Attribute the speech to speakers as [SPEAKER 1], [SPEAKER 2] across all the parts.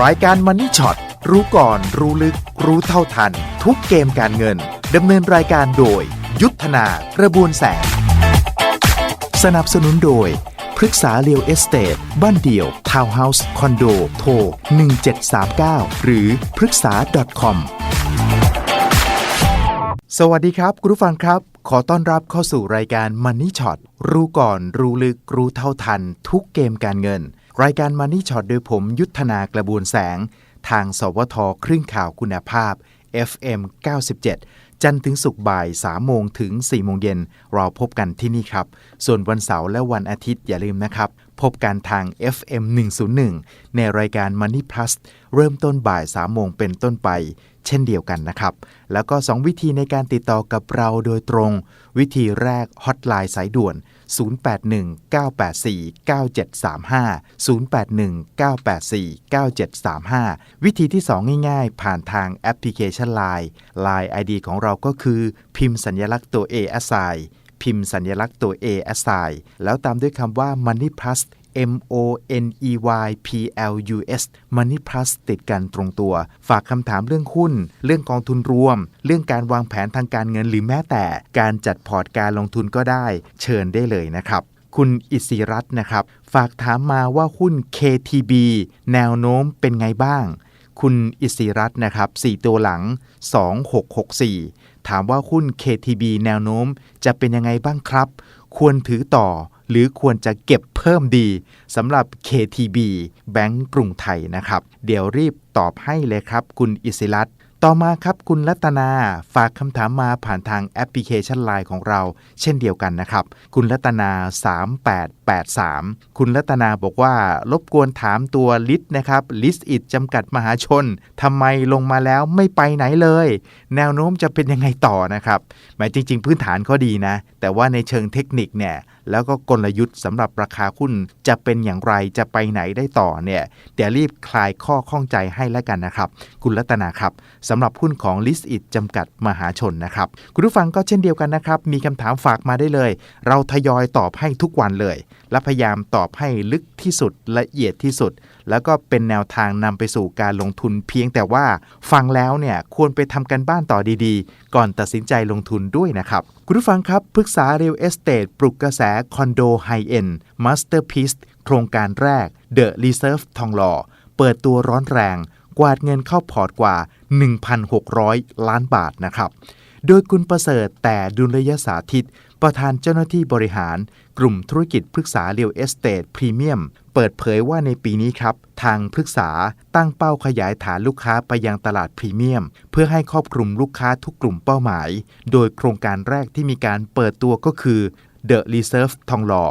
[SPEAKER 1] รายการมันนี่ช็อตรู้ก่อนรู้ลึก รู้เท่าทัน ทุกเกมการเงินดำเนินรายการโดย ยุทธนากระบวนแสง สนับสนุนโดยพฤกษาเรียวเอสเต e บ้านเดี่ยว ทาวน์เฮาส์ คอนโด โทร 1739 หรือพฤกษา .com สวัสดีครับ คุณผู้ฟังครับ ขอต้อนรับเข้าสู่รายการ Money Shot รู้ก่อนรู้ลึกรู้เท่าทัน ทุกเกมการเงิน รายการมานี่ช็อตโดยผมยุทธนากระบวนแสง ทางสวทครึ่งข่าวคุณภาพ FM 97 จันทร์ถึงศุกร์บ่าย 3 โมงถึง 4 โมงเย็น เราพบกันที่นี่ครับ ส่วนวันเสาร์และวันอาทิตย์อย่าลืมนะครับ พบกันทาง FM 101 ในรายการ Money Plus เริ่มต้นบ่าย3โมงเป็นต้นไป เช่นเดียวกันนะครับ แล้วก็ 2 วิธีในการติดต่อกับเราโดยตรง วิธีแรกฮอตไลน์สายด่วน 081-984-9735 081-984-9735 วิธีที่ 2 ง่ายๆ ผ่านทางแอปพลิเคชัน Line Line ID ของเราก็คือ พิมพ์สัญลักษณ์ตัว A a s i พิมพ์สัญลักษณ์ตัว A a s i แล้วตามด้วยคำว่า Money Plus M O N E Y P L U S Money Plus ติดกันตรงตัว ฝากคำถามเรื่องหุ้น เรื่องกองทุนรวม เรื่องการวางแผนทางการเงินหรือแม้แต่ การจัดพอร์ตการลงทุนก็ได้ เชิญได้เลยนะครับ คุณอิสิรัตน์นะครับ ฝากถามมาว่าหุ้น KTB แนวโน้มเป็นไงบ้าง คุณอิสิรัตน์นะครับ 4 ตัวหลัง 2664 ถามว่าหุ้น KTB แนวโน้มจะเป็นยังไงบ้างครับ ควรถือต่อ หรือควรจะเก็บเพิ่มดีสำหรับ KTB แบงก์กรุงไทยนะครับ เดี๋ยวรีบตอบให้เลยครับ คุณอิสิรัตต่อมาครับคุณรัตนาฝากคำถามมาผ่านทางแอปพลิเคชัน Line ของเรา เช่นเดียวกันนะครับ คุณรัตนา 3883 คุณรัตนาบอกว่า รบกวนถามตัวลิสนะครับลิสอิดจำกัดมหาชนทำไมลงมาแล้วไม่ไปไหนเลย แนวโน้มจะเป็นยังไงต่อนะครับหมายจริง ๆ พื้นฐานเขาดีนะ แต่ว่าในเชิงเทคนิคเนี่ย แล้วก็กลยุทธ์สำหรับราคาหุ้นจะเป็นอย่างไรจะไปไหนได้ต่อเนี่ยเดี๋ยวรีบคลายข้อข้องใจให้แล้วกันนะครับคุณรัตนาครับสำหรับหุ้นของ l i s t It จำกัดมหาชนนะครับคุณผู้ฟังก็เช่นเดียวกันนะครับมีคำถามฝากมาได้เลย เราทยอยตอบให้ทุกวันเลย และพยายามตอบให้ลึกที่สุดละเอียดที่สุด แล้วก็เป็นแนวทางนำไปสู่การลงทุนเพียงแต่ว่าฟังแล้วเนี่ยควรไปทำกันบ้านต่อดีๆ ก่อนตัดสินใจลงทุนด้วยนะครับ คุณผู้ฟังครับปรึกษาเรียลเอสเต e ปลุกกระแสคอนโดไฮเอ็นมาสเตอร์พีซโครงการแรก The Reserve ทองหล่อเปิดตัวร้อนแรง กวาดเงินเข้าพอร์ตกว่า 1,600 ล้านบาทนะครับโดยคุณประเสริฐแต่ดุลยสาธิต ประธานเจ้าหน้าที่บริหาร กลุ่มธุรกิจพฤกษาเรียวเอสเต e พรีเมียม เปิดเผยว่าในปีนี้ครับ ทางพฤกษาตั้งเป้าขยายฐานลูกค้าไปยังตลาดพรีเมียม เพื่อให้ครอบคลุมลูกค้าทุกกลุ่มเป้าหมาย โดยโครงการแรกที่มีการเปิดตัวก็คือ The Reserve ทองหล่อ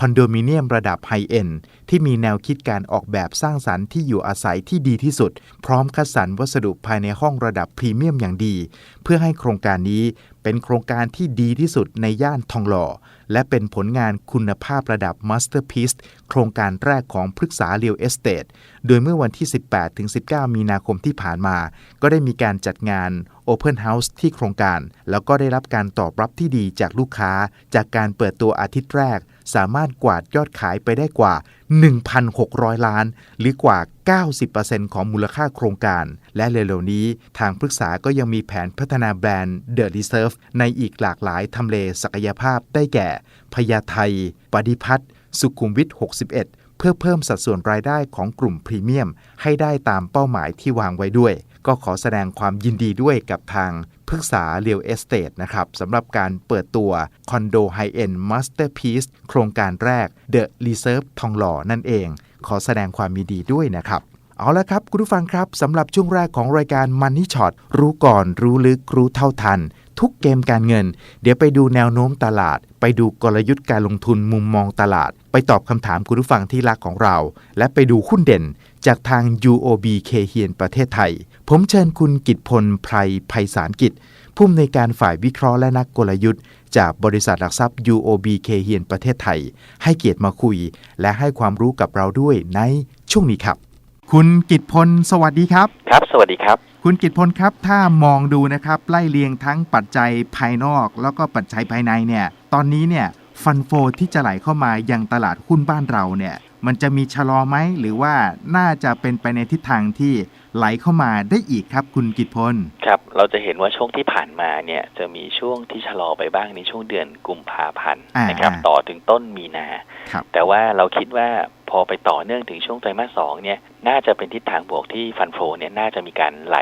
[SPEAKER 1] คอนโดมิเนียมระดับไฮเอ็นที่มีแนวคิดการออกแบบสร้างสรรค์ที่อยู่อาศัยที่ดีที่สุด พร้อมคัดสรรวัสดุภายในห้องระดับพรีเมียมอย่างดี เพื่อให้โครงการนี้เป็นโครงการที่ดีที่สุดในย่านทองหล่อ และเป็นผลงานคุณภาพระดับมาสเตอร์พี e โครงการแรกของพฤกษาเรียวเอสเต e โดยเมื่อวันที่ 18-19 มีนาคมที่ผ่านมา ก็ได้มีการจัดงาน Open House ที่โครงการ แล้วก็ได้รับการตอบรับที่ดีจากลูกค้า จากการเปิดตัวอาทิตย์แรก สามารถกวาดยอดขายไปได้กว่า 1,600 ล้าน หรือกว่า 90%ของมูลค่าโครงการ และเร็วๆนี้ทางปรึกษาก็ยังมีแผนพัฒนาแบรนด์ The Reserve ในอีกหลากหลายทำเลศักยภาพได้แก่พญาไทปฏิพัฒน์สุขุมวิท 61 เพื่อเพิ่มสัดส่วนรายได้ของกลุ่มพรีเมียม ให้ได้ตามเป้าหมายที่วางไว้ด้วย ก็ขอแสดงความยินดีด้วยกับทางพฤกษาเรียวเอสเตดนะครับสำหรับการเปิดตัวคอนโดไฮเอ็นมาสเตอร์พีซโครงการแรก The Reserve ทองหล่อนั่นเอง ขอแสดงความยินดีด้วยนะครับ เอาละครับ คุณผู้ฟังครับสำหรับช่วงแรกของรายการ Money Shot รู้ก่อนรู้ลึกรู้เท่าทัน ทุกเกมการเงิน เดี๋ยวไปดูแนวโน้มตลาด ไปดูกลยุทธ์การลงทุนมุมมองตลาด ไปตอบคำถามคุณผู้ฟังที่รักของเรา และไปดูหุ้นเด่น จากทาง UOB เคเฮียนประเทศไทย ผมเชิญคุณกิตพลไพรไพศาลกิจผู้อำนวยการฝ่ายวิเคราะห์และนักกลยุทธ์ จากบริษัทหลักทรัพย์ UOB เคเฮียนประเทศไทย ให้เกียรติมาคุย และให้ความรู้กับเราด้วยในช่วงนี้ครับ คุณกิตพลสวัสดีครับ
[SPEAKER 2] ครับ สวัสดีครับ
[SPEAKER 1] คุณกิตพลครับ ถ้ามองดูนะครับไล่เรียงทั้งปัจจัยภายนอก แล้วก็ปัจจัยภายในเนี่ย ตอนนี้เนี่ยฟันโฟที่จะไหลเข้ามายังตลาดหุ้นบ้านเราเนี่ย มันจะมีชะลอไหมหรือว่าน่าจะเป็นไปในทิศทางที่ ไหลเข้ามาได้อีกครับคุณกิตพล
[SPEAKER 2] ครับ เราจะเห็นว่าช่วงที่ผ่านมาเนี่ยจะมีช่วงที่ชะลอไปบ้างในช่วงเดือนกุมภาพันธ์
[SPEAKER 1] อ่าน
[SPEAKER 2] นะครับ
[SPEAKER 1] อ่า
[SPEAKER 2] ต่อถึงต้นมีนา
[SPEAKER 1] ครับ
[SPEAKER 2] แต่ว่าเราคิดว่าพอไปต่อเนื่องถึงช่วงไตรมาสสองเนี่ยน่าจะเป็นทิศทางบวกที่ฟันโฟเนี่ยน่าจะมีการไหล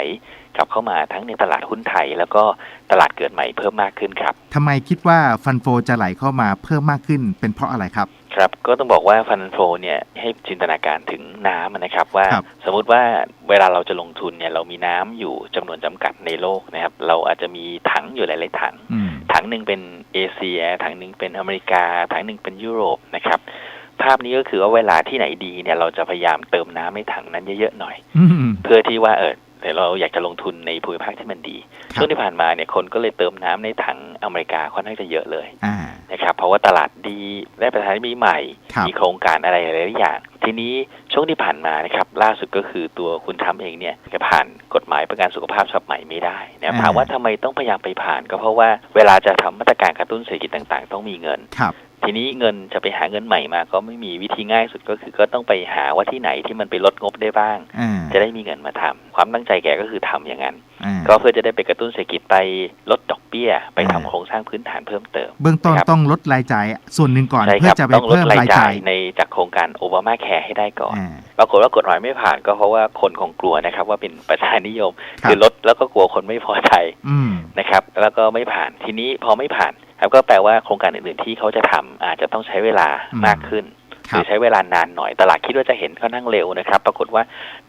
[SPEAKER 2] กลับเข้ามาทั้งในตลาดหุ้นไทย แล้วก็ตลาดเกิดใหม่เพิ่มมากขึ้นครับ
[SPEAKER 1] ทำไมคิดว่าฟันโฟจะไหลเข้ามาเพิ่มมากขึ้นเป็นเพราะอะไรครับ
[SPEAKER 2] ครับก็ต้องบอกว่าฟันโฟเนี่ยให้จินตนาการถึงน้ำนะครับ ว่า
[SPEAKER 1] ครับ
[SPEAKER 2] สมมุติว่าเวลาเราจะลงทุนเนี่ยเรามีน้ำอยู่จำนวนจำกัดในโลกนะครับ เราอาจจะมีถังอยู่หลาย ๆ ถัง
[SPEAKER 1] อืม
[SPEAKER 2] ถังหนึ่งเป็นเอเชีย ถังหนึ่งเป็นอเมริกา ถังหนึ่งเป็นยุโรปนะครับ ภาพนี้ก็คือว่าเวลาที่ไหนดีเนี่ยเราจะพยายามเติมน้ำในถังนั้นเยอะ ๆ หน่อย
[SPEAKER 1] อืม
[SPEAKER 2] เพื่อที่ว่าเออ เดี๋ยวเราอยากจะลงทุนในภูมิภาคที่มันดี
[SPEAKER 1] ครับ
[SPEAKER 2] ช่วงที่ผ่านมาเนี่ยคนก็เลยเติมน้ำในถังอเมริกาค่อนข้างจะเยอะเลย
[SPEAKER 1] อ่า
[SPEAKER 2] นะครับเพราะว่าตลาดดีได้ประธานาธิบดีใหม่
[SPEAKER 1] ครับ
[SPEAKER 2] มีโครงการอะไรหลายๆอย่าง ทีนี้ช่วงที่ผ่านมานะครับล่าสุดก็คือตัวคุณทรัมป์เองเนี่ยแกผ่านกฎหมายประกันสุขภาพฉบับใหม่ไม่ได้นะครับถามว่าทำไมต้องพยายามไปผ่าน ก็เพราะว่าเวลาจะทำมาตรการกระตุ้นเศรษฐกิจต่าง ๆ ต้องมีเงิน
[SPEAKER 1] ครับ
[SPEAKER 2] ทีนี้เงินจะไปหาเงินใหม่มา ก็ไม่มีวิธีง่ายสุดก็คือ ก็ต้องไปหาว่าที่ไหนที่มันไปลดงบได้บ้าง
[SPEAKER 1] อ่า
[SPEAKER 2] จะได้มีเงินมาทำความตั้งใจแกก็คือทำอย่างนั้น
[SPEAKER 1] อ่า
[SPEAKER 2] ก็เพื่อจะได้ไปกระตุ้นเศรษฐกิจไปลดดอกเบี้ย ไปทำ
[SPEAKER 1] อ่า
[SPEAKER 2] โครงสร้างพื้นฐานเพิ่มเติม
[SPEAKER 1] เบื้องต้น
[SPEAKER 2] นะครับ
[SPEAKER 1] ต้องลดรายจ่ายส่วนหนึ่งก่อน
[SPEAKER 2] ใช่
[SPEAKER 1] เพื่
[SPEAKER 2] ค
[SPEAKER 1] อ
[SPEAKER 2] รับ
[SPEAKER 1] จะไป
[SPEAKER 2] ต้องลด
[SPEAKER 1] เพิ่ม
[SPEAKER 2] ราย
[SPEAKER 1] ราย
[SPEAKER 2] จ่า
[SPEAKER 1] จ่ายย
[SPEAKER 2] ในจากโครงการโอบามาแคร์ให้ได้ก่อน
[SPEAKER 1] อ่า
[SPEAKER 2] ปรากฏว่ากฎหมายไม่ผ่านก็เพราะว่าคนคงกลัวนะครับ ว่าเป็นประชานิยม
[SPEAKER 1] ครับ
[SPEAKER 2] คือลดแล้วก็กลัวคนไม่พอใจ
[SPEAKER 1] อืม
[SPEAKER 2] นะครับ แล้วก็ไม่ผ่านทีนี้พอไม่ผ่าน ครับก็แปลว่าโครงการอื่นๆที่เขาจะทำอาจจะต้องใช้เวลา
[SPEAKER 1] อืม
[SPEAKER 2] มากขึ้น
[SPEAKER 1] ค
[SPEAKER 2] ห
[SPEAKER 1] รั
[SPEAKER 2] รื
[SPEAKER 1] บ
[SPEAKER 2] อใช้เวลานานหน่อยตลาดคิดว่าจะเห็นค่อนข้างเร็วนะครับ ปรากฏว่า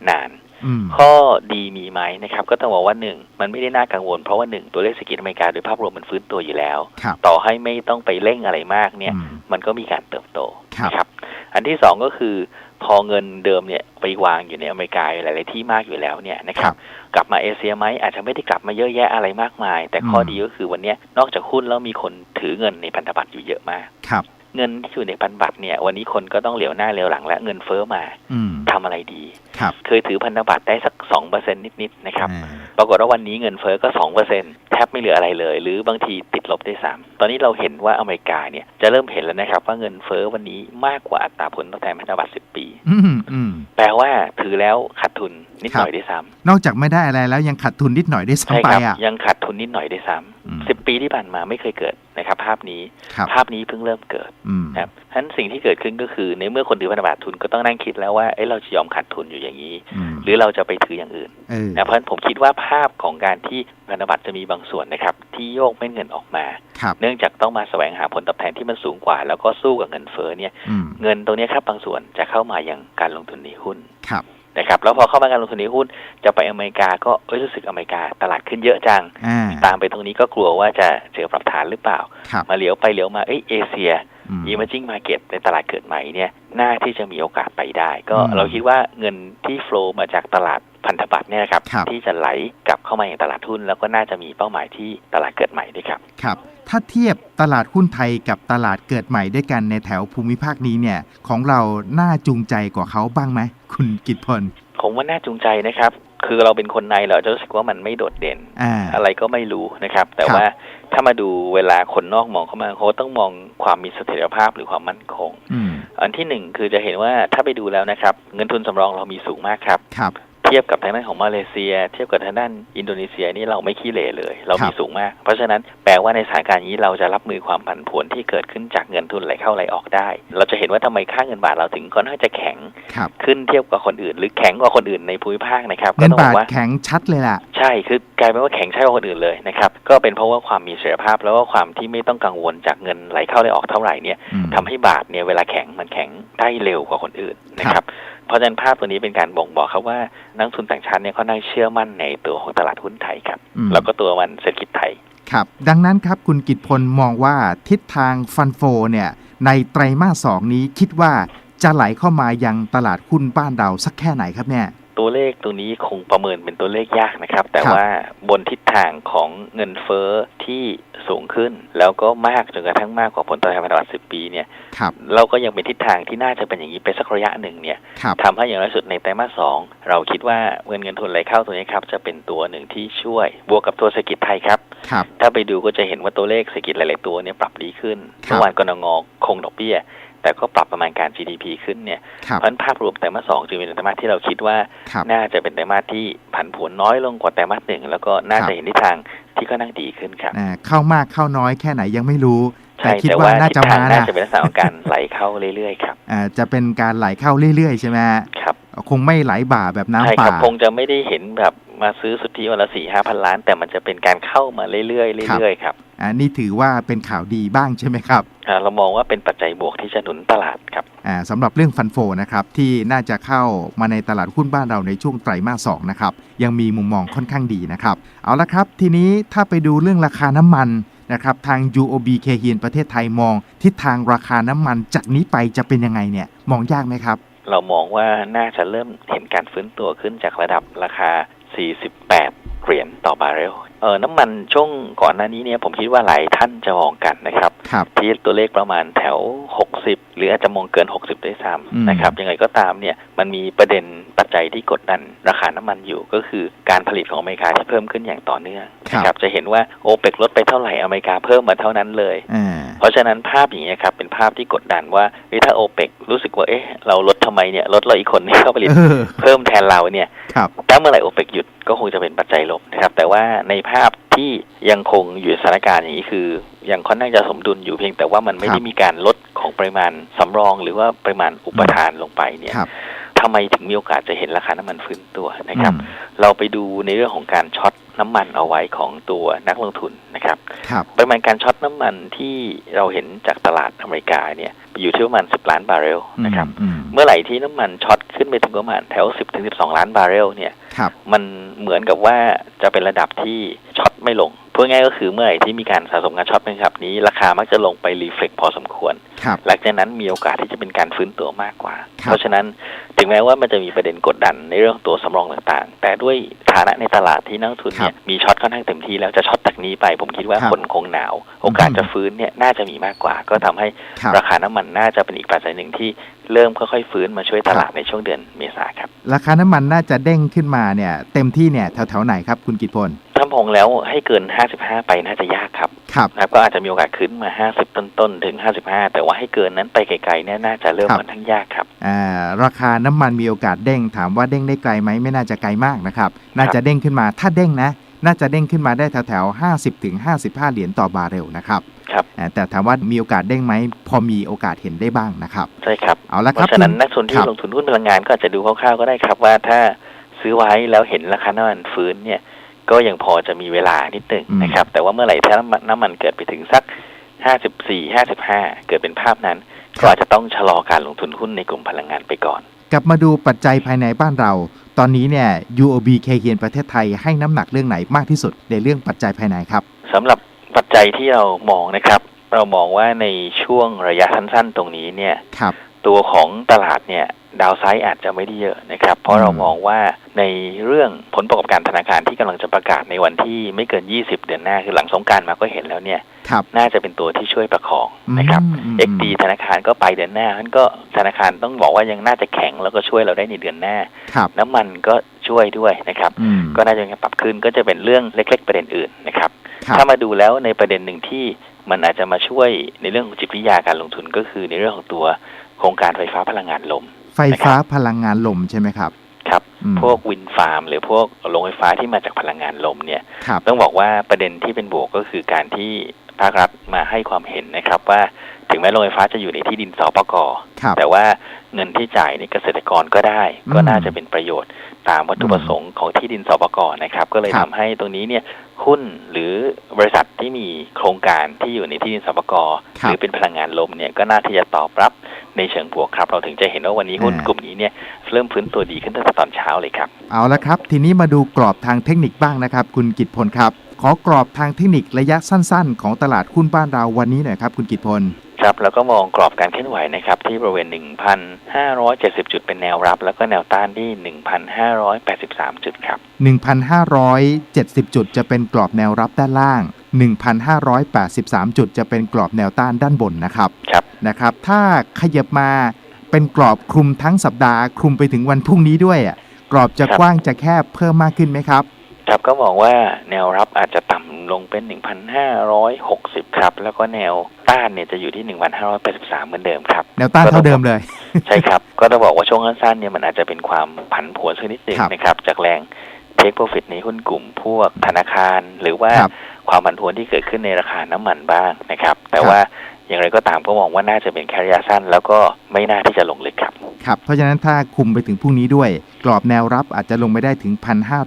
[SPEAKER 2] นาน
[SPEAKER 1] อืม
[SPEAKER 2] ข้อดีมีไหมนะครับ ก็ต้องบอกว่าหนึ่งมันไม่ได้น่ากังวล เพราะว่าหนึ่งตัวเลขเศรษฐกิจอเมริกาโดยภาพรวมมันฟื้นตัวอยู่แล้ว
[SPEAKER 1] ครับ
[SPEAKER 2] ต่อให้ไม่ต้องไปเร่งอะไรมากเนี่ย
[SPEAKER 1] อืม
[SPEAKER 2] มันก็มีการเติบโต
[SPEAKER 1] ครับ
[SPEAKER 2] นะครับ อันที่สองก็คือ พอเงินเดิมเนี่ยไปวางอยู่ในอเมริกาหลาย ๆ ที่มากอยู่แล้วเนี่ยนะครับกลับมาเอเชียไหมอาจจะไม่ได้กลับมาเยอะแยะอะไรมากมาย แต่ข้อดีก็คือวันเนี้ยนอกจากหุ้นแล้วมีคนถือเงินในพันธบัตรอยู่เยอะมาก
[SPEAKER 1] ครับ
[SPEAKER 2] เงินที่อยู่ในพันธบัตรเนี่ยวันนี้คนก็ต้องเหลียวหน้าเหลียวหลังและเงินเฟ้อมา
[SPEAKER 1] อืม
[SPEAKER 2] ทำอะไรดี
[SPEAKER 1] ครับ
[SPEAKER 2] เคยถือพันธบัตรได้สักสองเปอร์เซ็นนิด ๆ นะครับ
[SPEAKER 1] อ่า
[SPEAKER 2] ปรากฏว่าวันนี้เงินเฟ้อก็สองเปอร์เซ็น แทบไม่เหลืออะไรเลย หรือบางทีติดลบได้วยซ้ำตอนนี้เราเห็นว่าอเมริกาเนี่ยจะเริ่มเห็นแล้วนะครับ ว่าเงินเฟ้อวันนี้มากกว่าอัตราผลตอบแทนพันธบัตรสิบปี
[SPEAKER 1] อืมอืม
[SPEAKER 2] แปลว่าถือแล้วขาดทุนนิดหน่อยได้วยซ้ำ
[SPEAKER 1] นอกจากไม่ได้อะไรแล้วยังขาดทุนนิดหน่อยได้วย
[SPEAKER 2] ใช่
[SPEAKER 1] ซ้ำไป
[SPEAKER 2] ครับ
[SPEAKER 1] อะ
[SPEAKER 2] ยังขาดทุนนิดหน่อยได้วยซ้
[SPEAKER 1] อืมำ
[SPEAKER 2] สิบปีที่ผ่านมาไม่เคยเกิดนะครับ ภาพนี้
[SPEAKER 1] ครับ
[SPEAKER 2] ภาพนี้เพิ่งเริ่มเกิด
[SPEAKER 1] อืม
[SPEAKER 2] นะครับฉะนั้นสิ่งที่เกิดขึ้นก็คือ ในเมื่อคนถือพันธบัตรทุนก็ต้องนั่งคิดแล้วว่าเอ้เราจะยอมขาดทุนอยู่อย่างนี้
[SPEAKER 1] อืม
[SPEAKER 2] หรือเราจะไปถืออย่างอื่น
[SPEAKER 1] เออ
[SPEAKER 2] นะเพราะฉะนั้นผมคิดว่าภาพของการที่พันธบัตรจะมีบางส่วนนะครับ ที่โยกเม็ดเงินออกมา
[SPEAKER 1] ครับ
[SPEAKER 2] เนื่องจากต้องมาแสวงหาผลตอบแทนที่มันสูงกว่า แล้วก็สู้กับเงินเฟ้อเนี่ย
[SPEAKER 1] อืม
[SPEAKER 2] เงินตรงเนี้ยครับบางส่วนจะเข้ามาอย่างการลงทุนในหุ้น
[SPEAKER 1] ครับ
[SPEAKER 2] นะครับแล้วพอเข้ามาการลงทุนในหุ้นจะไปอเมริกาก็เอ้ยรู้สึกอเมริกาตลาดขึ้นเยอะจัง
[SPEAKER 1] อ่า
[SPEAKER 2] ตามไปตรงนี้ก็กลัวว่าจะเจอปรับฐานหรือเปล่า
[SPEAKER 1] ครับ
[SPEAKER 2] มาเหลียวไปเหลียวมาเอ้ยเอเชีย
[SPEAKER 1] อืม
[SPEAKER 2] emerging market ในตลาดเกิดใหม่เนี่ยน่าที่จะมีโอกาสไปได้ ก็
[SPEAKER 1] อืม
[SPEAKER 2] เราคิดว่าเงินที่โฟลว์มาจากตลาดพันธบัตรเนี่ยนะครับ
[SPEAKER 1] ครับ
[SPEAKER 2] ที่จะไหลกลับเข้ามาอย่างตลาดหุ้นแล้วก็น่าจะมีเป้าหมายที่ตลาดเกิดใหม่ด้วยครับ
[SPEAKER 1] ครับ ถ้าเทียบตลาดหุ้นไทยกับตลาดเกิดใหม่ด้วยกันในแถวภูมิภาคนี้เนี่ยของเราน่าจูงใจกว่าเขาบ้างไหมคุณกิตพล
[SPEAKER 2] ผมว่าน่าจูงใจนะครับ คือเราเป็นคนในเราจะรู้สึกว่ามันไม่โดดเด่น
[SPEAKER 1] อ่า
[SPEAKER 2] อะไรก็ไม่รู้นะครับ แต่
[SPEAKER 1] ครับ
[SPEAKER 2] ว่าถ้ามาดูเวลาคนนอกมองเข้ามาเขาต้องมองความมีเสถียรภาพหรือความมั่นคง
[SPEAKER 1] อืม
[SPEAKER 2] อันที่หนึ่งคือจะเห็นว่าถ้าไปดูแล้วนะครับ เงินทุนสำรองเรามีสูงมากครับ
[SPEAKER 1] ครับ
[SPEAKER 2] เทียบกับทางด้านของมาเลเซีย เทียบกับทางด้านอินโดนีเซียนี่เราไม่ขี้เหร่เลย เรามี
[SPEAKER 1] ครับ
[SPEAKER 2] สูงมาก เพราะฉะนั้นแปลว่าในสถานการณ์นี้เราจะรับมือความผันผวนที่เกิดขึ้นจากเงินทุนไหลเข้าไหลออกได้ เราจะเห็นว่าทำไมค่าเงินบาทเราถึงค่อนข้างจะแข็ง
[SPEAKER 1] ครับ
[SPEAKER 2] ขึ้นเทียบกับคนอื่น หรือแข็งกว่าคนอื่นในภูมิภาคนะครับ
[SPEAKER 1] เงิน
[SPEAKER 2] ต้อง
[SPEAKER 1] บา
[SPEAKER 2] บ
[SPEAKER 1] ท
[SPEAKER 2] อกว่า
[SPEAKER 1] แข็งชัดเลยล่ะ
[SPEAKER 2] ใช่คือกลายเป็นว่าแข็งใช่กว่าคนอื่นเลยนะครับก็เป็นเพราะว่าความมีเสถียรภาพ แล้วก็ความที่ไม่ต้องกังวลจากเงินไหลเข้าไหลออกเท่าไหร่เนี่ย
[SPEAKER 1] อืม
[SPEAKER 2] ทำให้บาทเนี่ยเวลาแข็งมันแข็งได้เร็วกว่าคนอื่นนะครับ เพราะฉะนั้นภาพตัวนี้เป็นการบ่งบอกครับว่านักลงทุนต่างชาติเนี่ยเขาน่างเชื่อมั่นในตัวของตลาดหุ้นไทยครับ
[SPEAKER 1] อืม
[SPEAKER 2] แล้วก็ตัวมันเศรษฐกิจไทย
[SPEAKER 1] ครับดังนั้นครับคุณกิตพลมองว่าทิศทางฟันโฟเนี่ยในไตรมาสสองนี้คิดว่าจะไหลเข้ามายังตลาดหุ้นบ้านเราสักแค่ไหนครับเนี่ย
[SPEAKER 2] ตัวเลขตรงนี้คงประเมินเป็นตัวเลขยากนะครับ แต่
[SPEAKER 1] ครับ
[SPEAKER 2] ว่าบนทิศทางของเงินเฟ้อที่สูงขึ้น แล้วก็มากจนกระทั่งมากกว่าผลตอบแทนพันธบัตร10ปีเนี่ย
[SPEAKER 1] ครับ
[SPEAKER 2] เราก็ยังเป็นทิศทางที่น่าจะเป็นอย่างนี้ไปสักระยะหนึ่งเนี่ย
[SPEAKER 1] ครับ
[SPEAKER 2] ทำให้อย่างน้อยสุดในไตรมาสสองเราคิดว่าเงินเงินทุนไหลเข้าตัวนี้ครับจะเป็นตัวหนึ่งที่ช่วย บวกกับตัวเศรษฐกิจไทยครับ
[SPEAKER 1] ครับ
[SPEAKER 2] ถ้าไปดูก็จะเห็นว่าตัวเลขเศรษฐกิจหลาย ๆ ตัวเนี่ยปรับดีขึ้น
[SPEAKER 1] ครับ
[SPEAKER 2] เมื่อวานกนงคงดอกเบี้ย แต่ก็ปรับประมาณการ GDP ขึ้นเนี่ย
[SPEAKER 1] ครับ
[SPEAKER 2] เพราะฉะนั้นภาพรวมไตรมาสสองจึงเป็นไตรมาสที่เราคิดว่า
[SPEAKER 1] ครับ
[SPEAKER 2] น่าจะเป็นไตรมาสที่ผันผวนน้อยลงกว่าไตรมาสหนึ่งแล้วก็น่า
[SPEAKER 1] ครับ
[SPEAKER 2] จะเห็นทิศทางที่ก็นั่งดีขึ้นครับ
[SPEAKER 1] อ่าเข้ามากเข้าน้อยแค่ไหนยังไม่รู้แต่
[SPEAKER 2] ใช่
[SPEAKER 1] คิด
[SPEAKER 2] แต่
[SPEAKER 1] ว่า
[SPEAKER 2] ว่า
[SPEAKER 1] น่า
[SPEAKER 2] ทิศ
[SPEAKER 1] จะ
[SPEAKER 2] ทาง
[SPEAKER 1] มา
[SPEAKER 2] น่า
[SPEAKER 1] นะ
[SPEAKER 2] จะเป็นลักษณะของการไหลเข้าเรื่อยๆครับ
[SPEAKER 1] อ่าจะเป็นการไหลเข้าเรื่อยๆ ใช่ไหมฮะ
[SPEAKER 2] ครับ
[SPEAKER 1] คงไม่ไหลบ่าแบบน้ำ
[SPEAKER 2] ใช่ค
[SPEAKER 1] ป่า
[SPEAKER 2] รับคงจะไม่ได้เห็นแบบ มาซื้อสุทธิวันละสี่ห้าพันล้าน แต่มันจะเป็นการเข้ามาเรื่อยๆเรื่อยๆครับ
[SPEAKER 1] อ่านี่ถือว่าเป็นข่าวดีบ้างใช่ไหมครับ
[SPEAKER 2] อ่าเรามองว่าเป็นปัจจัยบวกที่จะหนุนตลาดครับ
[SPEAKER 1] อ่าสำหรับเรื่องฟันโฟนะครับที่น่าจะเข้ามาในตลาดหุ้นบ้านเราในช่วงไตรมาสสองนะครับยังมีมุมมองค่อนข้างดีนะครับเอาละครับ ทีนี้ถ้าไปดูเรื่องราคาน้ำมันนะครับทาง UOB เคเฮียนประเทศไทยมอง ทิศทางราคาน้ำมันจากนี้ไปจะเป็นยังไงเนี่ยมองยากไหมครับ
[SPEAKER 2] เรามองว่าน่าจะเริ่มเห็นการฟื้นตัวขึ้นจากระดับราคา 48 เหรียญต่อบาร์เรล ออน้ำมันช่วงก่อนหน้านี้เนี่ยผมคิดว่าหลายท่านจะมองกันนะครับ
[SPEAKER 1] ครับ
[SPEAKER 2] ที่ตัวเลขประมาณแถว 60 หรืออาจจะมองเกิน 60ด้วยซ้
[SPEAKER 1] อืมำ
[SPEAKER 2] นะครับยังไงก็ตามเนี่ยมันมีประเด็นปัจจัยที่กดดันราคาน้ำมันอยู่ก็คือการผลิตของอเมริกาที่เพิ่มขึ้นอย่างต่อเนื่องนะครับจะเห็นว่าโอเปกลดไปเท่าไหร่อเมริกาเพิ่มมาเท่านั้นเลย
[SPEAKER 1] อ่า
[SPEAKER 2] เพราะฉะนั้นภาพอย่างนี้ยครับเป็นภาพที่กดดันว่าเฮ้ยถ้าโอเปกรู้สึกว่าเอ๊ะเราลดทำไมเนี่ยลดเราอีกคนที่เข้าผลิต
[SPEAKER 1] เออ
[SPEAKER 2] เพิ่มแทนเราเนี่ย
[SPEAKER 1] ครับ
[SPEAKER 2] ถ้าเมื่อไหร่โอเปกหยุดก็คงจะเป็นปัจจัยลบนะครับ แต่ว่าในภาพที่ยังคงอยู่ในสถานการณ์อย่างนี้คือ ยังค่อนข้างจะสมดุลอยู่เพียงแต่ว่ามันไม่
[SPEAKER 1] ครับ
[SPEAKER 2] ได้มีการลดของปริมาณสำรอง หรือว่าปริมาณอุปทานลงไปเนี่ย
[SPEAKER 1] ครับ
[SPEAKER 2] ทำไมถึงมีโอกาสจะเห็นราคาน้ำมันฟื้นตัวนะครับ
[SPEAKER 1] อืม
[SPEAKER 2] เราไปดูในเรื่องของการช็อตน้ำมันเอาไว้ของตัวนักลงทุนนะครับ
[SPEAKER 1] ครับ
[SPEAKER 2] ปริมาณการช็อตน้ำมันที่เราเห็นจากตลาดอเมริกาเนี่ยอยู่ที่ประมาณ 10 ล้านบาร์เรลนะครับ
[SPEAKER 1] อืม
[SPEAKER 2] เมื่อไหร่ที่น้ำมันช็อตขึ้นไปถึงประมาณแถว 10ถึง12 ล้านบาร์เรลเนี่ย
[SPEAKER 1] ครับ
[SPEAKER 2] มันเหมือนกับว่าจะเป็นระดับที่ช็อตไม่ลงพูดง่ายๆก็คือเมื่อไหร่ที่มีการสะสมการช็อตเป็นระดับนี้ ราคามักจะลงไปรีเฟล็กพอสมควร
[SPEAKER 1] ครับ
[SPEAKER 2] หลังจากนั้นมีโอกาสที่จะเป็นการฟื้นตัวมากกว่า
[SPEAKER 1] ครับ
[SPEAKER 2] เพราะฉะนั้นถึงแม้ว่ามันจะมีประเด็นกดดันในเรื่องของตัวสำรองต่างๆ แต่ด้วยฐานะในตลาดที่นักลงทุนเนี่ยมีช็อตค่อนข้างเต็มที่แล้วจะช็อตจากนี้ไป ผมคิดว่า
[SPEAKER 1] ครับ
[SPEAKER 2] คนคงหนาว โอกาสจะฟื้นเนี่ยน่าจะมีมากกว่า ก็ทำให้
[SPEAKER 1] ครับ
[SPEAKER 2] ราคาน้ำมันน่าจะเป็นอีกปัจจัยหนึ่งที่ เริ่มค่อยๆฟื้นมาช่วยตลาดในช่วงเดือนเมษาครับ
[SPEAKER 1] ราคาน้ำมันน่าจะเด้งขึ้นมาเนี่ย เต็มที่เนี่ยแถวๆไหนครับคุณกิตพล
[SPEAKER 2] ถ้ามองแล้วให้เกิน 55 ไปน่าจะยากครับ
[SPEAKER 1] ครับ
[SPEAKER 2] นะครับก็อาจจะมีโอกาสขึ้นมา 50 ต้นๆ ถึง 55 แต่ว่าให้เกินนั้นไปไกลๆเนี่ยน่าจะเริ่ม
[SPEAKER 1] ครับ
[SPEAKER 2] ค่อนข้างยากครับ
[SPEAKER 1] อ่าราคาน้ำมันมีโอกาสเด้งถามว่าเด้งได้ไกลไหมไม่น่าจะไกลมากนะครับ น่าจะเด้งขึ้นมาถ้าเด้งนะ น่าจะเด้งขึ้นมาได้แถวๆ 50ถึง55 เหรียญต่อบาร์เรลนะครับ
[SPEAKER 2] ครับ
[SPEAKER 1] อ่าแต่ถามว่ามีโอกาสเด้งไหมพอมีโอกาสเห็นได้บ้างนะครับ
[SPEAKER 2] ใช่ครับ
[SPEAKER 1] เอาละ
[SPEAKER 2] เพ
[SPEAKER 1] ครับ
[SPEAKER 2] ราะฉะนั้นนักลงทุน
[SPEAKER 1] ค
[SPEAKER 2] ที่
[SPEAKER 1] รับ
[SPEAKER 2] ลงทุนหุ้นพลังงานก็อาจจะดูคร่าวๆก็ได้ครับว่าถ้าซื้อไว้แล้วเห็นราคาน้ำมันฟื้นเนี่ยก็ยังพอจะมีเวลานิดหนึ่งนะครับ แต่ว่าเมื่อไหร่ถ้าน้ำมันน้ำมันเกิดไปถึงสัก 54 55 เกิดเป็นภาพนั้น ก็อาจจะต้องชะลอการลงทุนหุ้นในกลุ่มพลังงานไปก่อน
[SPEAKER 1] กลับมาดูปัจจัยภายในบ้านเรา ตอนนี้เนี่ย UOB เคเฮียนประเทศไทยให้น้ำหนักเรื่องไหนมากที่สุดในเรื่องปัจจัยภายในครับ
[SPEAKER 2] สำหรับปัจจัยที่เรามองนะครับ เรามองว่าในช่วงระยะสั้นๆ ตรงนี้เนี่ย
[SPEAKER 1] ครับ
[SPEAKER 2] ตัวของตลาดเนี่ย ดาวไซด์อาจจะไม่ได้เยอะนะครับ เพราะเรามองว่าในเรื่องผลประกอบการธนาคารที่กำลังจะประกาศในวันที่ไม่เกิน 20 เดือนหน้า คือหลังสงกรารมาก็เห็นแล้วเนี่ย
[SPEAKER 1] ครับ
[SPEAKER 2] น่าจะเป็นตัวที่ช่วยประคองนะครับ
[SPEAKER 1] อืมอืม
[SPEAKER 2] XD ธนาคารก็ไปเดือนหน้านั้นก็ธนาคารต้องบอกว่ายังน่าจะแข็งแล้วก็ช่วยเราได้ในเดือนหน้า
[SPEAKER 1] ครับ
[SPEAKER 2] น้ำมันก็ช่วยด้วยนะครับ
[SPEAKER 1] อืม
[SPEAKER 2] ก็น่าจะมีการปรับขึ้นก็จะเป็นเรื่องเล็ก ๆ ประเด็นอื่นนะครับ
[SPEAKER 1] ครับ
[SPEAKER 2] ถ้ามาดูแล้วในประเด็นหนึ่งที่มันอาจจะมาช่วยในเรื่องของจิตวิทยาการลงทุนก็คือในเรื่องของตัวโครงการไฟฟ้าพลังงานลม
[SPEAKER 1] ไฟฟ้าพลังงานลมใช่ไหมครับ
[SPEAKER 2] ครับ
[SPEAKER 1] อืม
[SPEAKER 2] พวกวินฟาร์ม หรือพวกโรงไฟฟ้าที่มาจากพลังงานลมเนี่ย
[SPEAKER 1] ครับ
[SPEAKER 2] ต้องบอกว่าประเด็นที่เป็นบวกก็คือการที่ ภาครัฐมาให้ความเห็นนะครับว่าถึงแม้โรงไฟฟ้าจะอยู่ในที่ดินสปก
[SPEAKER 1] ครับ
[SPEAKER 2] แต่ว่าเงินที่จ่ายในเกษตรกรก็ได้
[SPEAKER 1] อืม
[SPEAKER 2] ก็น่าจะเป็นประโยชน์ตามวัตถุ
[SPEAKER 1] อืม
[SPEAKER 2] ประสงค์ของที่ดินสปกนะครับ ก็เลย
[SPEAKER 1] ครั
[SPEAKER 2] ทำ
[SPEAKER 1] บ
[SPEAKER 2] ให้ตรงนี้เนี่ยหุ้นหรือบริษัทที่มีโครงการที่อยู่ในที่ดินสปก
[SPEAKER 1] ค
[SPEAKER 2] ห
[SPEAKER 1] รับ
[SPEAKER 2] รือเป็นพลังงานลมเนี่ยก็น่าที่จะตอบรับในเชิงบวกครับ เราถึงจะเห็นว่าวันนี้หุ้น
[SPEAKER 1] อ่าก
[SPEAKER 2] ลุ่มนี้เนี่ยเริ่มฟื้นตัวดีขึ้นตั้งแต่ตอนเช้าเลยครับ
[SPEAKER 1] เอาละครับ ทีนี้มาดูกรอบทางเทคนิคบ้างนะครับ คุณกิตพลครับ ขอกรอบทางเทคนิคระยะสั้น ๆ ของตลาดหุ้นบ้านเราวันนี้หน่อยครับ คุณกิตพล
[SPEAKER 2] ครับแล้วก็มองกรอบการเคลื่อนไหวนะครับที่บริเวณ 1,570 จุดเป็นแนวรับ แล้วก็แนวต้านที่ 1,583 จุดครับ
[SPEAKER 1] 1,570 จุดจะเป็นกรอบแนวรับด้านล่าง 1,583 จุดจะเป็นกรอบแนวต้านด้านบนนะครับ
[SPEAKER 2] ครับ
[SPEAKER 1] นะครับ ถ้าขยับมาเป็นกรอบคลุมทั้งสัปดาห์ คลุมไปถึงวันพรุ่งนี้ด้วยอะกรอบจะ
[SPEAKER 2] ครับ
[SPEAKER 1] กว้างจะแคบเพิ่มมากขึ้นไหมครับ
[SPEAKER 2] ครับก็มองว่าแนวรับอาจจะต่ำลงเป็น 1,560 ครับ แล้วก็แนวต้านเนี่ยจะอยู่ที่ 1,583 เหมือนเดิมครับ
[SPEAKER 1] แนวต้านเท่าเดิมเลย
[SPEAKER 2] ใช่ครับ ก็ต้องบอกว่าช่วงสั้นๆเนี่ยมันอาจจะเป็นความผันผวนสักนิดหนึ่ง
[SPEAKER 1] ครับ
[SPEAKER 2] นะครับ จากแรงเทคโปรฟิตในหุ้นกลุ่มพวกธนาคารหรือว่า
[SPEAKER 1] ครับ
[SPEAKER 2] ความผันผวนที่เกิดขึ้นในราคาน้ำมันบ้างนะครับ แต่
[SPEAKER 1] ครับ
[SPEAKER 2] ว่าอย่างไรก็ตามก็มองว่าน่าจะเป็นแค่ระยะสั้น แล้วก็ไม่น่าที่จะลงลึกครับ
[SPEAKER 1] ครับ เพราะฉะนั้นถ้าคุมไปถึงพรุ่งนี้ด้วย กรอบแนวรับอาจจะลงไปได้ถึง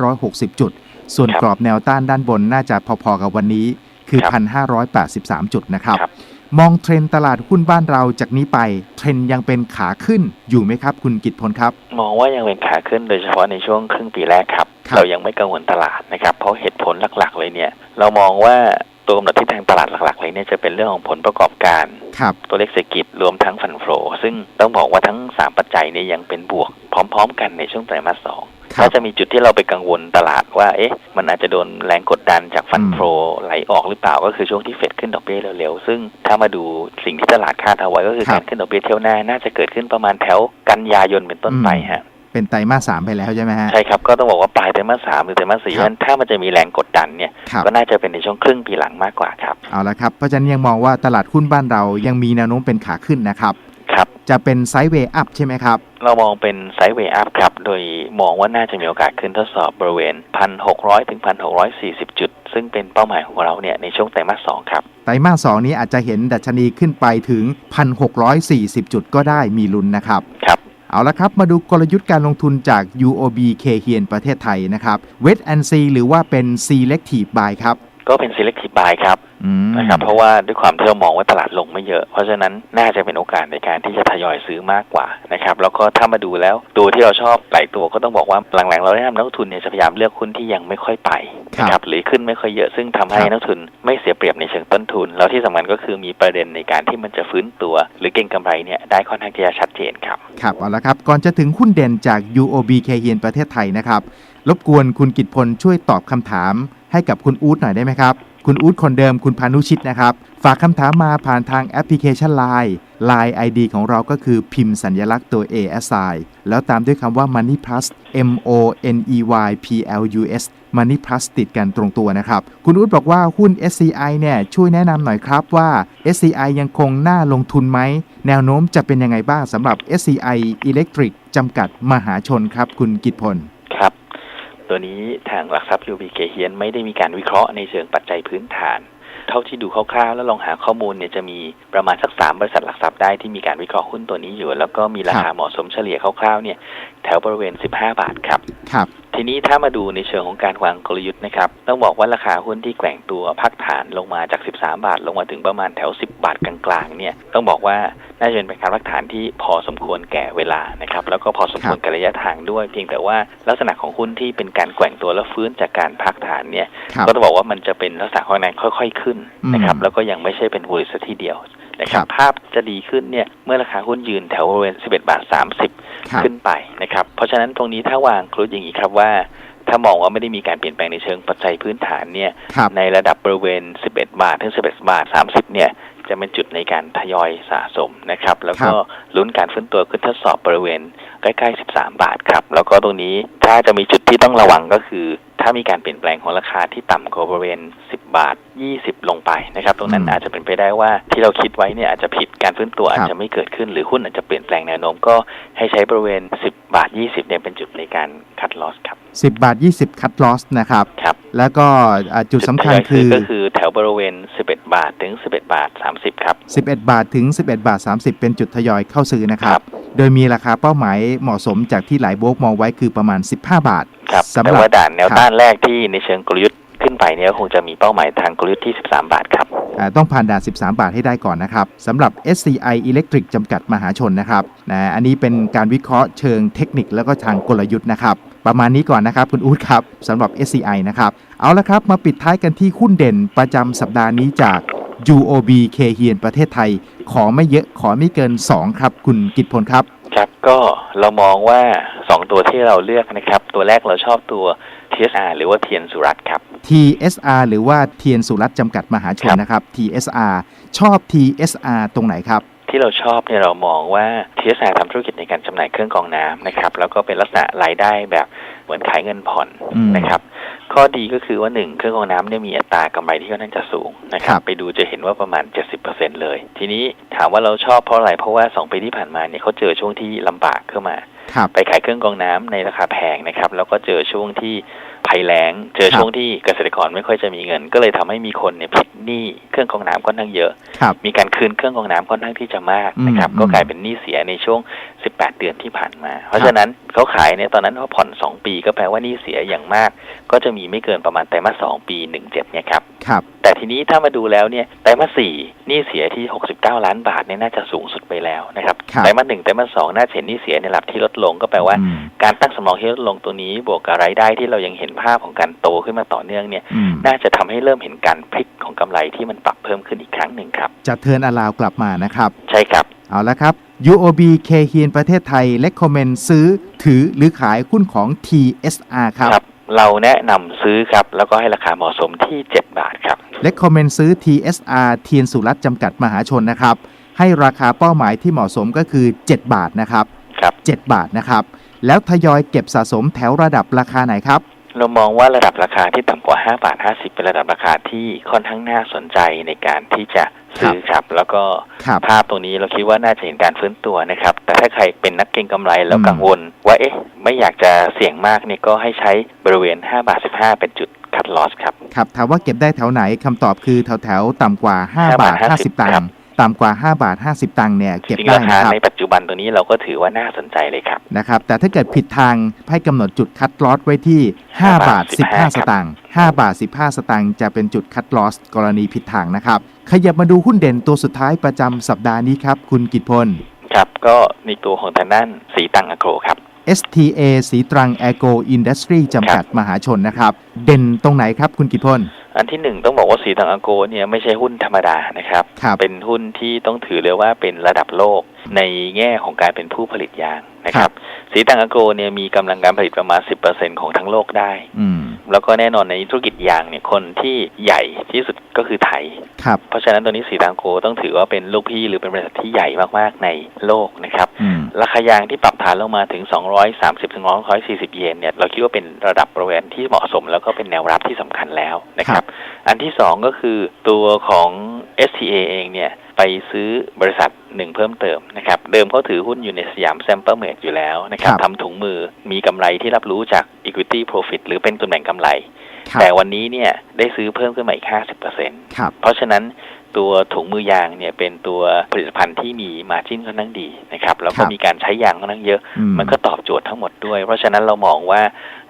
[SPEAKER 1] 1,560 จุด ส่วน
[SPEAKER 2] ครับ
[SPEAKER 1] กรอบแนวต้านด้านบนน่าจะพอๆกับวันนี้คือ
[SPEAKER 2] ครับ
[SPEAKER 1] 1,583 จุดนะครับ
[SPEAKER 2] ครับ
[SPEAKER 1] มองเทรนด์ตลาดหุ้นบ้านเราจากนี้ไปเทรนด์ยังเป็นขาขึ้นอยู่ไหมครับ คุณกิตพลครับ
[SPEAKER 2] มองว่ายังเป็นขาขึ้นโดยเฉพาะในช่วงครึ่งปีแรกครับ
[SPEAKER 1] ครับ
[SPEAKER 2] เรายังไม่กังวลตลาดนะครับ เพราะเหตุผลหลักๆ เลยเนี่ย เรามองว่าตัวกำหนดทิศทางตลาดหลักๆเลยเนี่ยจะเป็นเรื่องของผลประกอบการ
[SPEAKER 1] ครับ
[SPEAKER 2] ตัวเลขเศรษฐกิจรวมทั้งฟันโฟลซึ่งต้องบอกว่าทั้ง 3 ปัจจัยเนี้ยังเป็นบวก พร้อม ๆ กันในช่วงไตรมาสสอง
[SPEAKER 1] ครับ
[SPEAKER 2] ถ้าจะมีจุดที่เราไปกังวลตลาดว่าเอ๊ะมันอาจจะโดนแรงกดดันจากฟัน
[SPEAKER 1] อืม
[SPEAKER 2] โฟลไหลออกหรือเปล่าก็คือช่วงที่เฟดขึ้นดอกเบี้ยเร็วๆ ซึ่งถ้ามาดูสิ่งที่ตลาดคาดเอาไว้ก็คือการขึ้นดอกเบี้ยเที่ยวหน้าน่าจะเกิดขึ้นประมาณแถวกันยายนเป็นต้นไปฮะ
[SPEAKER 1] เป็นไตรมาสสามไปแล้วใช่ไหมฮะ
[SPEAKER 2] ใช่ครับก็ต้องบอกว่าปลายไตรมาสสามหรือไตรมาสสี่
[SPEAKER 1] ครับ
[SPEAKER 2] นั้นถ้ามันจะมีแรงกดดันเนี่ย
[SPEAKER 1] ครับ
[SPEAKER 2] ก็น่าจะเป็นในช่วงครึ่งปีหลังมากกว่าครับ
[SPEAKER 1] เอาละครับเพราะฉะนั้นยังมองว่าตลาดหุ้นบ้านเรายังมีแนวโน้มเป็นขาขึ้นนะครับ
[SPEAKER 2] ครับ
[SPEAKER 1] จะเป็นไซด์เวย์อัพใช่ไหมครับ
[SPEAKER 2] เรามองเป็นไซด์เวย์อัพครับ โดยมองว่าน่าจะมีโอกาสขึ้นทดสอบบริเวณ 1,600 ถึง 1,640 จุด ซึ่งเป็นเป้าหมายของเราเนี่ยในช่วงไตรมาสสองครับ
[SPEAKER 1] ไตรมาสสองนี้อาจจะเห็นดัชนีขึ้นไปถึง 1,640 จุดก็ได้มีลุ้นนะครับ
[SPEAKER 2] ครับ
[SPEAKER 1] เอาละครับ มาดูกลยุทธ์การลงทุนจาก UOB K เฮียนประเทศไทยนะครับ Wait and See หรือว่าเป็น Selective Buy ครับ
[SPEAKER 2] ก็เป็น selective buy ครับ
[SPEAKER 1] อืม
[SPEAKER 2] นะครับเพราะว่าด้วยความที่เรามองว่าตลาดลงไม่เยอะ เพราะฉะนั้นน่าจะเป็นโอกาสในการที่จะทยอยซื้อมากกว่านะครับแล้วก็ถ้ามาดูแล้วตัวที่เราชอบหลายตัวก็ต้องบอกว่าหลังๆ เราได้นำนักลงทุนเนี่ยจะพยายามเลือกหุ้นที่ยังไม่ค่อยไปนะครับหรือขึ้นไม่ค่อยเยอะซึ่งทำให้นักลงทุนไม่เสียเปรียบในเชิงต้นทุน แล้วที่สำคัญก็คือมีประเด็นในการที่มันจะฟื้นตัว หรือเก็งกำไรเนี่ยได้ค่อนข้างที่จะชัดเจนครับ
[SPEAKER 1] ครับเอาละครับก่อนจะถึงหุ้นเด่นจาก UOB K เฮียนประเทศไทยนะครับรบกวนคุณกิตพลช่วยตอบคำถาม ให้กับคุณอู๊ดหน่อยได้ไหมครับ คุณอู๊ดคนเดิมคุณพานุชิตนะครับ ฝากคำถามมาผ่านทางแอปพลิเคชัน Line Line ID ของเราก็คือพิมพ์สัญลักษณ์ตัว ASI แล้วตามด้วยคำว่า Money Plus M O N E Y P L U S Money Plus ติดกันตรงตัวนะครับ คุณอู๊ดบอกว่าหุ้น SCI เนี่ยช่วยแนะนำหน่อยครับว่า SCI ยังคงน่าลงทุนไหม แนวโน้มจะเป็นยังไงบ้างสำหรับ SCI Electric จำกัดมหาชนครับ คุณกิตพล
[SPEAKER 2] ตัวนี้ทางหลักทรัพย์ UBK เฮียนไม่ได้มีการวิเคราะห์ในเชิงปัจจัยพื้นฐาน เท่าที่ดูคร่าวๆแล้วลองหาข้อมูลเนี่ยจะมีประมาณสักสามบริษัทหลักทรัพย์ได้ที่มีการวิเคราะห์หุ้นตัวนี้อยู่ แล้วก็มีรา
[SPEAKER 1] คา
[SPEAKER 2] เหมาะสมเฉลี่ยคร่าวๆเนี่ยแถวบริเวณ 15 บาทครับ
[SPEAKER 1] ครับ
[SPEAKER 2] ทีนี้ถ้ามาดูในเชิงของการวางกลยุทธ์นะครับต้องบอกว่าราคาหุ้นที่แกว่งตัวพักฐานลงมาจาก 13 บาท ลงมาถึงประมาณแถว 10 บาทกลางๆเนี่ยต้องบอกว่าน่าจะเป็นการพักฐานที่พอสมควรแก่เวลานะครับแล้วก็พอสมควร
[SPEAKER 1] ครับ
[SPEAKER 2] แก่ระยะทางด้วย เพียงแต่ว่าลักษณะของหุ้นที่เป็นการแกว่งตัวแล้วฟื้นจากการพักฐานเนี่ย
[SPEAKER 1] ครับ
[SPEAKER 2] ก็ต้องบอกว่ามันจะเป็นลักษณะของการค่อย ๆ ขึ้นนะครับ
[SPEAKER 1] อืม
[SPEAKER 2] แล้วก็ยังไม่ใช่เป็นวูลิสทีเดียว นะค
[SPEAKER 1] ครั
[SPEAKER 2] รับบภาพจะดีขึ้นเนี่ยเมื่อราคาหุ้นยืนแถวบริเวณ 11 บาท 30
[SPEAKER 1] ครับ
[SPEAKER 2] ขึ้นไปนะครับเพราะฉะนั้นตรงนี้ถ้าวางครุฑอย่างนี้ครับว่าถ้ามองว่าไม่ได้มีการเปลี่ยนแปลงในเชิงปัจจัยพื้นฐานเนี่ย
[SPEAKER 1] ครับ
[SPEAKER 2] ในระดับบริเวณ 11 บาท ถึง 11 บาท 30 เนี่ยจะเป็นจุดในการทยอยสะสมนะครับ แล้วก็ลุ้นการฟื้นตัวขึ้นทดสอบบริเวณใกล้ๆ 13 บาทครับ แล้วก็ตรงนี้ถ้าจะมีจุดที่ต้องระวังก็คือ ถ้ามีการเปลี่ยนแปลงของราคาที่ต่ำกว่าบริเวณ10 บาท 20 ลงไปนะครับ ตรงนั้น
[SPEAKER 1] อืม
[SPEAKER 2] อาจจะเป็นไปได้ว่าที่เราคิดไว้เนี่ยอาจจะผิดการฟื้นตัว
[SPEAKER 1] ครับ
[SPEAKER 2] อาจจะไม่เกิดขึ้นหรือหุ้นอาจจะเปลี่ยนแปลงแนวโน้มก็ให้ใช้บริเวณ 10 บาท 20เนี่ยเป็นจุดในการคัดลอสครับ
[SPEAKER 1] 10 บาท 20 คัดลอสนะครับ
[SPEAKER 2] ครับ
[SPEAKER 1] แล้วก็อ่าจุดสำคัญ
[SPEAKER 2] ทยอย
[SPEAKER 1] คือ
[SPEAKER 2] ก็คือแถวบริเวณ 11 บาทถึง 11 บาท 30 ครับ
[SPEAKER 1] 11 บาทถึง 11 บาท 30 เป็นจุดทยอยเข้าซื้อนะครั
[SPEAKER 2] ครับบ
[SPEAKER 1] โดยมีราคาเป้าหมายเหมาะสมจากที่หลายโบรกมองไว้คือประมาณ 15 บาท
[SPEAKER 2] ครับ
[SPEAKER 1] สำห
[SPEAKER 2] แต่
[SPEAKER 1] รับ
[SPEAKER 2] ว่าด่านแนว
[SPEAKER 1] ครับ
[SPEAKER 2] ต้านแรกที่ในเชิงกลยุทธ์ ขึ้นไปเนี่ยก็คงจะมีเป้าหมายทางกลยุทธ์ที่ 13 บาทครับ
[SPEAKER 1] อ่าต้องผ่านด่าน 13 บาทให้ได้ก่อนนะครับสำหรับ SCI Electric จำกัดมหาชนนะครับนะอันนี้เป็นการวิเคราะห์เชิงเทคนิคแล้วก็ทางกลยุทธ์นะครับ ประมาณนี้ก่อนนะครับ คุณอู๊ดครับสำหรับ SCI นะครับ เอาละครับ มาปิดท้ายกันที่หุ้นเด่นประจำสัปดาห์นี้จาก UOB K เฮียนประเทศไทย ขอไม่เยอะขอไม่เกิน 2 ครับ คุณกิตพลครับ
[SPEAKER 2] ครับก็เรามองว่า 2 ตัวที่เราเลือกนะครับ ตัวแรกเราชอบตัว TSR หรือว่าเทียนสุรัตน์ครับ
[SPEAKER 1] TSR หรือว่าเทียนสุรัตน์จำกัดมหาชน
[SPEAKER 2] ครับ
[SPEAKER 1] นะครับ TSR ชอบ TSR ตรงไหนครับ
[SPEAKER 2] ที่เราชอบเนี่ยเรามองว่า TSR ทำธุรกิจในการจำหน่ายเครื่องกรองน้ำนะครับแล้วก็เป็นลักษณะรายได้แบบเหมือนขายเงินผ่อน
[SPEAKER 1] อืม
[SPEAKER 2] นะครับข้อดีก็คือว่าหนึ่งเครื่องกรองน้ำเนี่ยมีอัตรากำไรที่ค่อนข้างจะสูงนะค
[SPEAKER 1] ครั
[SPEAKER 2] รับ
[SPEAKER 1] บ
[SPEAKER 2] ไปดูจะเห็นว่าประมาณ 70%เลย ทีนี้ถามว่าเราชอบเพราะอะไรเพราะว่า 2 ปีที่ผ่านมาเนี่ยเขาเจอช่วงที่ลำบากเข้ามา
[SPEAKER 1] ครับ
[SPEAKER 2] ไปขายเครื่องกรองน้ำในราคาแพงนะครับ แล้วก็เจอช่วงที่ภัยแล้ง เจอ
[SPEAKER 1] ครับ
[SPEAKER 2] ช่วงที่เกษตรกรไม่ค่อยจะมีเงิน ก็เลยทำให้มีคนเนี่ยพลิกหนี้เครื่องกรองน้ำค่อนข้างเยอะ
[SPEAKER 1] ครับ
[SPEAKER 2] มีการคืนเครื่องกรองน้ำค่อนข้างที่จะมากนะครับ
[SPEAKER 1] อืม
[SPEAKER 2] ก็กลายเป็นหนี้เสียในช่วง 18 เดือนที่ผ่านมา เพราะฉะนั้นเขาขายเนี่ยตอนนั้นเขาผ่อน 2 ปีก็แปลว่าหนี้เสียอย่างมาก ก็จะมีไม่เกินประมาณไตรมาส2ปี 17เนี่ยครับ
[SPEAKER 1] ครับ
[SPEAKER 2] แต่ทีนี้ถ้ามาดูแล้วเนี่ยไตรมาส4หนี้เสียที่ 69 ล้านบาทเนี่ยน่าจะสูงสุดไปแล้วนะครับ
[SPEAKER 1] ครับ
[SPEAKER 2] ไตรมาส1ไตรมาส2น่าจะเห็นหนี้เสียในระดับที่ลดลงก็แปลว่า
[SPEAKER 1] อืม
[SPEAKER 2] การตั้งสำรองที่ลดลงตัวนี้บวกกับรายได้ที่เรายังเห็นภาพของการโตขึ้นมาต่อเนื่องเนี่ย
[SPEAKER 1] อืม
[SPEAKER 2] น่าจะทำให้เริ่มเห็นการพลิกของกำไรที่มันปรับเพิ่มขึ้นอีกครั้งหนึ่งครับ
[SPEAKER 1] จะเทิร์นอลาวกลับมานะครับ
[SPEAKER 2] ใช่ครับ
[SPEAKER 1] เอาละครับ UOB เคเฮียนประเทศไทยเล c คอมเมนซื้อถือหรือขายหุ้นของ TSR ครับ
[SPEAKER 2] ครับเราแนะนำซื้อครับ แล้วก็ให้ราคาเหมาะสมที่ 7 บาทครับ
[SPEAKER 1] เล c คอมเมนซื้อ TSR เทียนสุรัตน์จำกัดมหาชนนะครับ ให้ราคาเป้าหมายที่เหมาะสมก็คือ 7 บาทนะครับ
[SPEAKER 2] ครับ
[SPEAKER 1] 7บาทนะครับ แล้วทยอยเก็บสะสมแถวระดับราคาไหนครับ
[SPEAKER 2] เรามองว่าระดับราคาที่ต่ำกว่า5บาท50 เป็นระดับราคาที่ค่อนข้างน่าสนใจในการที่จะซื้อครับ แล้วก็
[SPEAKER 1] ครับ
[SPEAKER 2] ภาพตรงนี้เราคิดว่าน่าจะเห็นการฟื้นตัวนะครับ แต่ถ้าใครเป็นนักเก็งกำไรแล้ว
[SPEAKER 1] อืม
[SPEAKER 2] กังวล ว่าเอ๊ะ ไม่อยากจะเสี่ยงมากเนี่ยก็ให้ใช้บริเวณ5บาท15 เป็นจุดคัดลอสครับ
[SPEAKER 1] ครับถามว่าเก็บได้แถวไหนคำตอบคือแถวแถวๆต่ำกว่า5
[SPEAKER 2] 5
[SPEAKER 1] บาท
[SPEAKER 2] บาท
[SPEAKER 1] 50ตัง
[SPEAKER 2] ครั
[SPEAKER 1] ค์
[SPEAKER 2] บ
[SPEAKER 1] ต่ำกว่า 5 บาท 50 ตังค์เนี่ยเก็บ
[SPEAKER 2] จริง
[SPEAKER 1] ได้
[SPEAKER 2] ราคา
[SPEAKER 1] นะครับ
[SPEAKER 2] ในปัจจุบันตัวนี้เราก็ถือว่าน่าสนใจเลยครับ
[SPEAKER 1] นะครับแต่ถ้าเกิดผิดทางให้กำหนดจุดคัดลอสไว้ที่ 5 บาท 15 สตางค์5บาท 15 สตางค์จะเป็นจุดคัดลอสกรณีผิดทางนะครับขยับมาดูหุ้นเด่นตัวสุดท้ายประจำสัปดาห์นี้ครับคุณกิตพล
[SPEAKER 2] ครับก็ในตัวของทางด้านสีตังอะโกรครับ
[SPEAKER 1] STA สีตรัง a g r o Industry จำกัดมหาชนนะครับ เด่นตรงไหนครับคุณกิตพล
[SPEAKER 2] อันที่หนึ่งต้องบอกว่าสีตังอะโกเนี่ยไม่ใช่หุ้นธรรมดานะครับ
[SPEAKER 1] ครับ
[SPEAKER 2] เป็นหุ้นที่ต้องถือเลยว่าเป็นระดับโลกในแง่ของการเป็นผู้ผลิตยาง นะครับสีตังอะโกเนี่ยมีกำลังการผลิตประมาณ 10%ของทั้งโลกได้
[SPEAKER 1] อืม
[SPEAKER 2] แล้วก็แน่นอนในธุรกิจยางเนี่ยคนที่ใหญ่ที่สุดก็คือไทย
[SPEAKER 1] ครับ
[SPEAKER 2] เพราะฉะนั้นตัวนี้สีตังโกต้องถือว่าเป็นลูกพี่หรือเป็นบริษัทที่ใหญ่มากๆในโลกนะครับ
[SPEAKER 1] อืม
[SPEAKER 2] ราคายางที่ปรับฐานลงมาถึง 230ถึง140 เยนเนี่ยเราคิดว่าเป็นระดับบริเวณที่เหมาะสม แล้วก็เป็นแนวรับที่สำคัญแล้วนะครับ อันที่สองก็คือตัวของ STA เองเนี่ย ไปซื้อบริษัทหนึ่งเพิ่มเติมนะครับเดิมเขาถือหุ้นอยู่ในสยามแซมเปิลเมดอยู่แล้วนะครับ
[SPEAKER 1] ครับ
[SPEAKER 2] ทำถุงมือมีกำไรที่รับรู้จาก Equity Profit หรือเป็นตัวแบ่งกำไร
[SPEAKER 1] ครับ
[SPEAKER 2] แต่วันนี้เนี่ยได้ซื้อเพิ่มขึ้นมาอีก 50%
[SPEAKER 1] ครับ
[SPEAKER 2] เพราะฉะนั้นตัวถุงมือยางเนี่ยเป็นตัวผลิตภัณฑ์ที่มีมาจิ้นค่อนข้างดีนะครับแล้ว
[SPEAKER 1] ค
[SPEAKER 2] ก็
[SPEAKER 1] รับ
[SPEAKER 2] มีการใช้ยางค่อนข้างเยอะ
[SPEAKER 1] อื
[SPEAKER 2] มันก็ตอบโจทย์ทั้งหมดด้วย เพราะฉะนั้นเรามองว่า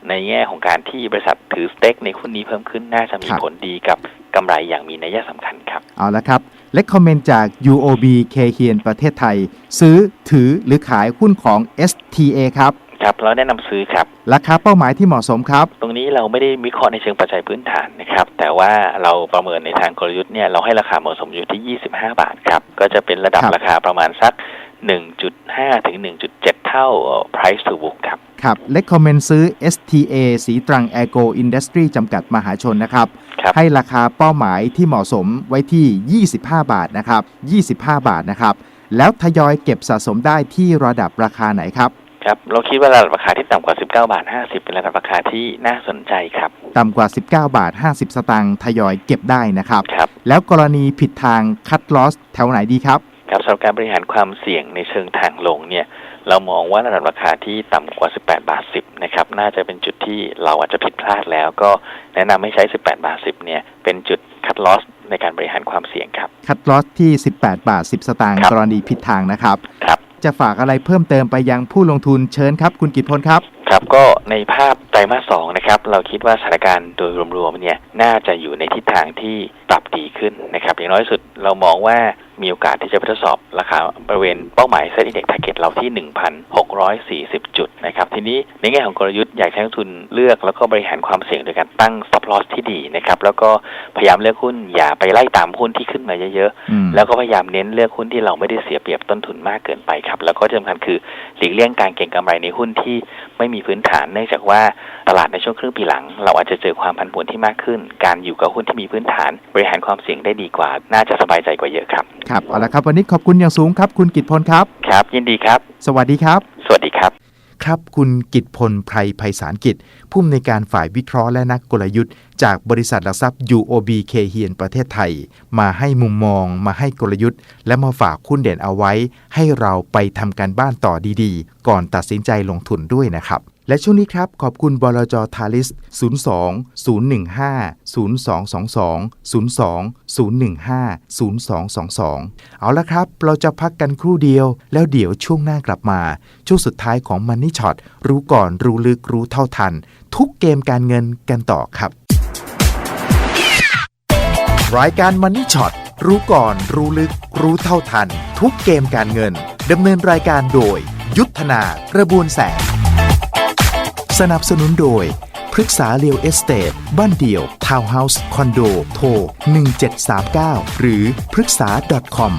[SPEAKER 2] ในแง่ของการที่บริษัทถือสเต็กในหุ้นนี้เพิ่มขึ้นน่าจะมีผลดีกับกำไรอย่างมีนัยสำคัญครับ
[SPEAKER 1] เอาละครับเล c คอมเมนจาก UOB เคเฮียนประเทศไทย ซื้อถือหรือขายหุ้นของ STA ครับ
[SPEAKER 2] ครับเราแนะนำซื้อครับ
[SPEAKER 1] ราคาเป้าหมายที่เหมาะสมครับ
[SPEAKER 2] ตรงนี้เราไม่ได้วิเคราะห์ในเชิงปัจจัยพื้นฐานนะครับ แต่ว่าเราประเมินในทางกลยุทธ์เนี่ยเราให้ราคาเหมาะสมอยู่ที่ 25 บาทครับ ก็จะเป็นระดับ
[SPEAKER 1] ครับ
[SPEAKER 2] ราคาประมาณสัก 1.5 ถึง 1.7 เท่า price to book ครับ
[SPEAKER 1] ครับเล c คอมเมนซื้อ STA สีตรัง a g r o Industry จำกัดมหาชนนะครับ
[SPEAKER 2] ครับ
[SPEAKER 1] ให้ราคาเป้าหมายที่เหมาะสมไว้ที่ 25 บาทนะครับ 25 บาทนะครับ แล้วทยอยเก็บสะสมได้ที่ระดับราคาไหนครับ
[SPEAKER 2] ครับเราคิดว่าระดับราคาที่ต่ำกว่า 19 บาท 50 เป็นระดับราคาที่น่าสนใจครับ
[SPEAKER 1] ต่ำกว่า 19 บาท 50 สตางค์ทยอยเก็บได้นะครับ
[SPEAKER 2] ครับ
[SPEAKER 1] แล้วกรณีผิดทางคัดลอสแถวไหนดีครับ
[SPEAKER 2] ครับสำหรับการบริหารความเสี่ยงในเชิงทางลงเนี่ย เรามองว่าระดับราคาที่ต่ำกว่า 18 บาท 10 นะครับ น่าจะเป็นจุดที่เราอาจจะผิดพลาดแล้ว ก็แนะนำให้ใช้ 18 บาท 10 เนี่ย เป็นจุดคัดลอสในการบริหารความเสี่ยงครับ
[SPEAKER 1] คัดลอสที่ 18 บาท 10 สตางค์
[SPEAKER 2] ครับ
[SPEAKER 1] กรณีผิดทางนะครับ
[SPEAKER 2] ครับ
[SPEAKER 1] จะฝากอะไรเพิ่มเติมไปยังผู้ลงทุนเชิญครับ คุณกิตพลครับ
[SPEAKER 2] ครับก็ในภาพไตรมาสสองนะครับเราคิดว่าสถานการณ์โดยรวมๆเนี่ยน่าจะอยู่ในทิศทางที่ปรับดีขึ้นนะครับอย่างน้อยสุดเรามองว่ามีโอกาสที่จะไปทดสอบราคาบริเวณเป้าหมายเซ็นอินเด็กซ์แทร็กเราที่ 1,640 จุดนะครับ ทีนี้ในแง่ของกลยุทธ์อยากให้นักลงทุนเลือกแล้วก็บริหารความเสี่ยงโดยการตั้ง stop loss ที่ดีนะครับ แล้วก็พยายามเลือกหุ้นอย่าไปไล่ตามหุ้นที่ขึ้นมาเยอะ
[SPEAKER 1] อืม
[SPEAKER 2] ๆแล้วก็พยายามเน้นเลือกหุ้นที่เราไม่ได้เสียเปรียบต้นทุนมากเกินไปครับ แล้วก็ที่สำคัญคือหลีกเลี่ยงการเก็งกำไรในหุ้นที่ไม่มีพื้นฐาน เนื่องจากว่าตลาดในช่วงครึ่งปีหลัง เราอาจจะเจอความผันผวนที่มากขึ้น การอยู่กับหุ้นที่มีพื้นฐาน บริหารความเสี่ยงได้ดีกว่า น่าจะสบายใจกว่าเยอะครับ
[SPEAKER 1] ครับเอาละครับวันนี้ขอบคุณอย่างสูงครับ คุณกิตพลครับ
[SPEAKER 2] ครับ ยินดีครับ
[SPEAKER 1] สวัสดีครับ
[SPEAKER 2] สวัสดีครับ
[SPEAKER 1] ครับ คุณกิตพลไพรไพศาลกิจ ผู้อำนวยการฝ่ายวิเคราะห์และนักกลยุทธ์ จากบริษัทหลักทรัพย์ UOB เคเฮียนประเทศไทย มาให้มุมมอง มาให้กลยุทธ์ และมาฝากคุณเด่นเอาไว้ ให้เราไปทำการบ้านต่อดีๆ ก่อนตัดสินใจลงทุนด้วยนะครับ และช่วงนี้ครับ ขอบคุณบลจทาริส 02 015 0222 02 015 0222 เอาละครับ เราจะพักกันครู่เดียว แล้วเดี๋ยวช่วงหน้ากลับมา ช่วงสุดท้ายของ Money Shot รู้ก่อนรู้ลึกรู้เท่าทัน ทุกเกมการเงินกันต่อครับ รายการ Money Shot รู้ก่อนรู้ลึก รู้เท่าทัน ทุกเกมการเงินดำเนินรายการโดย ยุทธนากระบวนแสง สนับสนุนโดยปรึกษาเรียวเอสเตทบ้านเดี่ยว ทาวน์เฮาส์ คอนโด โทร 1739 หรือปรึกษา .com